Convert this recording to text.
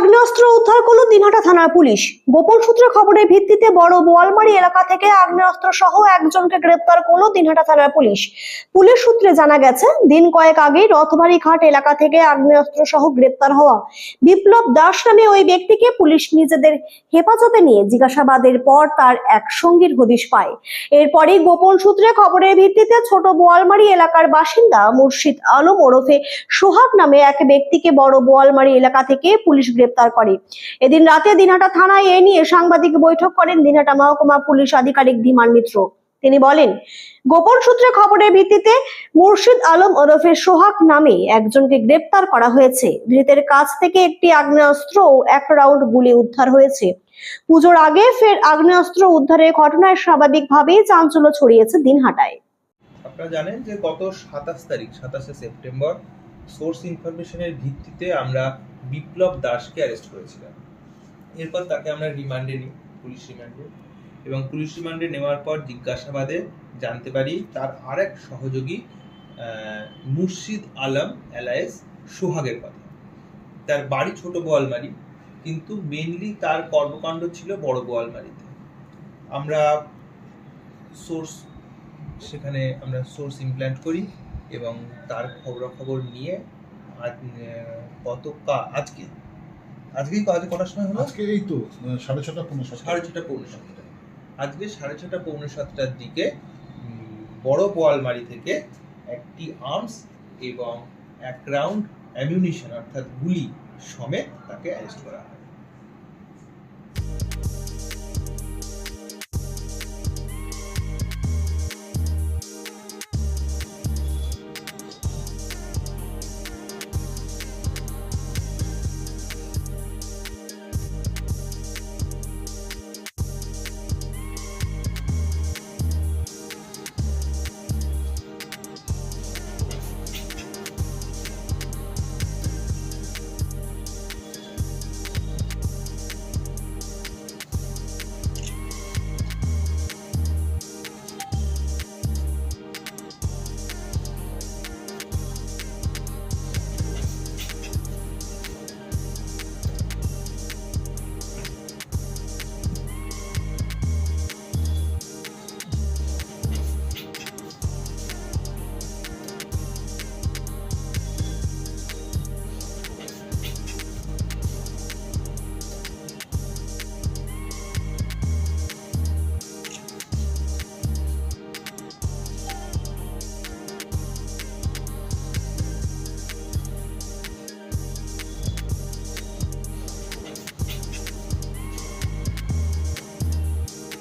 আগ্নেয়াস্ত্র উদ্ধার করল দিনহাটা থানার পুলিশ। গোপন সূত্রে খবরের ভিত্তিতে বড় বোয়ালমারি এলাকা থেকে আগ্নেয়াস্ত্র সহ একজনকে গ্রেপ্তার করল দিনহাটা থানার পুলিশ। পুলিশ সূত্রে জানা গেছে, দিন কয়েক আগেই রথবাড়ি ঘাট এলাকা থেকে আগ্নেয়াস্ত্র সহ গ্রেপ্তার হওয়া বিপ্লব দাস নামে ওই ব্যক্তিকে পুলিশ নিজেদের হেফাজতে নিয়ে জিজ্ঞাসাবাদের পর তার এক সঙ্গীর হদিশ পায়। এরপরই গোপন সূত্রে খবরের ভিত্তিতে ছোট বোয়ালমারি এলাকার বাসিন্দা মুর্শিদ আলম ওরফে সোহাগ নামে এক ব্যক্তিকে বড় বোয়ালমারি এলাকা থেকে পুলিশ গ্রেপ্তার করে। এদিন রাতে দিনহাটা থানায় এ নিয়ে সাংবাদিক বৈঠক করেন দিনহাটা মহকুমা পুলিশ আধিকারিক ধীমান মিত্র। তিনি বলেন, গোপন সূত্রে খবরের ভিত্তিতে মুর্শিদ আলম ওরফে সোহাগ নামে একজনকে গ্রেপ্তার করা হয়েছে। ধৃতের কাছ থেকে একটি আগ্নেয়াস্ত্র ও এক রাউন্ড গুলি উদ্ধার হয়েছে। পুজোর আগে ফের আগ্নেয়াস্ত্র উদ্ধারের ঘটনায় স্বাভাবিকভাবেই চাঞ্চল্য ছড়িয়েছে দিনহাটায়। আপনারা জানেন যে গত সাতাশ তারিখ, সাতাশে সেপ্টেম্বর সোর্স ইনফরমেশনের ভিত্তিতে আমরা বিপ্লব দাসকে অ্যারেস্ট করেছিলাম। এরপর তাকে আমরা রিমান্ডে নিই, পুলিশ রিমান্ডে। এবং পুলিশ রিমান্ডে নেওয়ার পর জিজ্ঞাসাবাদে জানতে পারি তার আরেক সহযোগী মুর্শিদ আলম এলায়েস সোহাগের কথা। তার বাড়ি ছোট বোয়ালমারি কিন্তু মেনলি তার কর্মকাণ্ড ছিল বড় বোয়ালমারিতে আমরা সোর্স সেখানে আমরা সোর্স ইমপ্ল্যান্ট করি। এবং তার খবরাখবর নিয়ে আজ আহ, গত কা- আজকে আজকেই আজকে কটার সময় হলো? আজকে এই তো সাড়ে ছটা পনেরো সাতটা। সাড়ে ছটা পৌনে সাতটা। আজকে সাড়ে ছটা পৌনে সাতটার দিকে বড় বোয়ালমারি থেকে একটি আর্মস এবং এক রাউন্ড অ্যামিউনিশন অর্থাৎ গুলি সমেত তাকে অ্যারেস্ট করা হয়।